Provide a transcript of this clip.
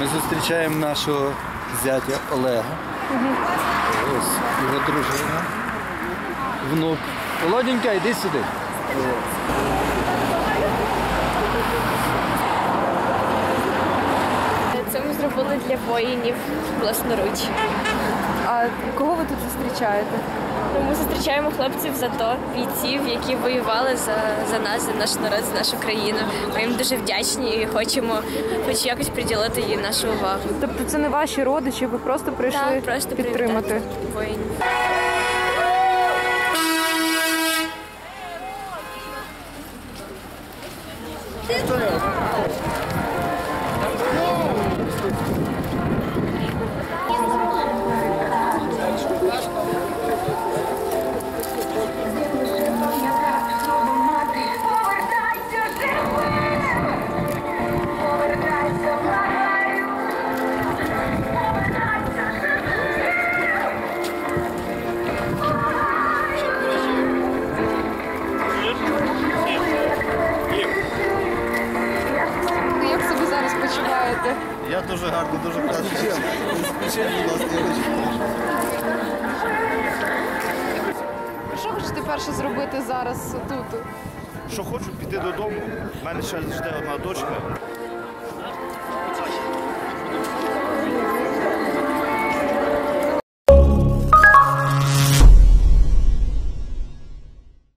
Ми зустрічаємо нашого зятя Олега. Ось його дружина. Внук. Володенька, йди сюди. Це ми зробили для воїнів власноруч. А кого ви тут зустрічаєте? Ми зустрічаємо хлопців за то, бійців, які воювали за, за нас, за наш народ, за нашу країну. Ми їм дуже вдячні і хочемо хоч якось приділити їм нашу увагу. Тобто це не ваші родичі, ви просто прийшли Так, просто підтримати. воїнів. Повертайся почуваєте? Я дуже гарно, дуже хочу. Що хочете перше зробити зараз тут? Що хочу піти додому. У мене ще жде одна дочка.